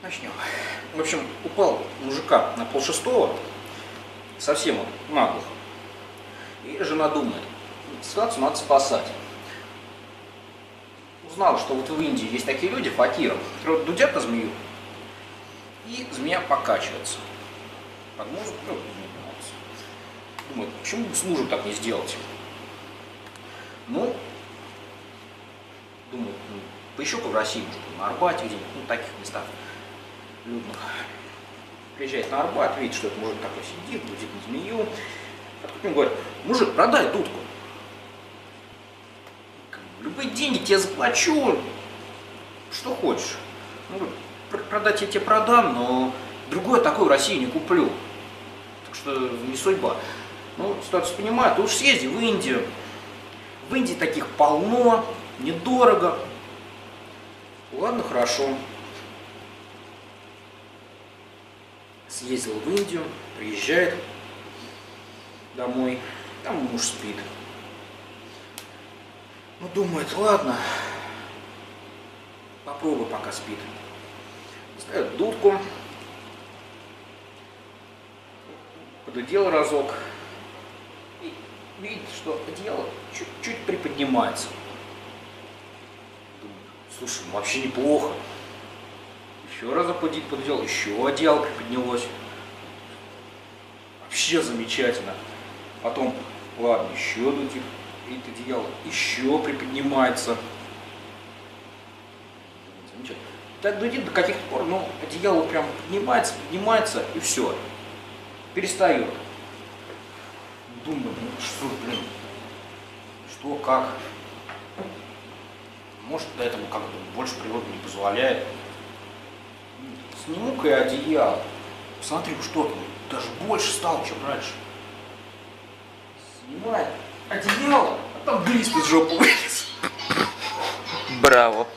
Начнем. В общем, упал мужика на полшестого, совсем вот наглухо. И жена думает, ситуацию надо спасать. Узнала, что вот в Индии есть такие люди, факиры, которые дудят на змею, и змея покачивается. Под музыку, ну. Думает, почему бы с мужем так не сделать? Ну, думаю, ну, поищу-ка в России, может, на Арбате где-нибудь, ну, таких местах людных. Приезжает на Арбат, видит, что этот мужик такой сидит, гудит на змею. А тут ему говорят, мужик, продай дудку. Любые деньги тебе заплачу, что хочешь. Ну, говорит, «Пр- продать я тебе продам, но другое такое в России не куплю. Так что не судьба. Ну, ситуацию понимаю, ты уж съезди в Индию. В Индии таких полно, недорого. Ладно, хорошо. Съездил в Индию, приезжает домой, там муж спит. Ну, думает, ладно, попробуй, пока спит. Ставит дудку, подудел разок, и видит, что одеяло чуть-чуть приподнимается. Думает, слушай, ну вообще неплохо. Еще раз подудел, еще одеяло приподнялось. Вообще замечательно. Потом, ладно, еще дудик, видит одеяло, еще приподнимается. Замечательно. Так дудит до каких пор, ну, одеяло прям поднимается, поднимается, и все. Перестает. Думаю, ну что, блин, что, как? Может, этому как-то больше природа не позволяет. Сниму-ка я одеяло. Посмотри, что там, даже больше стало, чем раньше. Снимает одеяло, а там глист из жопы вылез. Браво.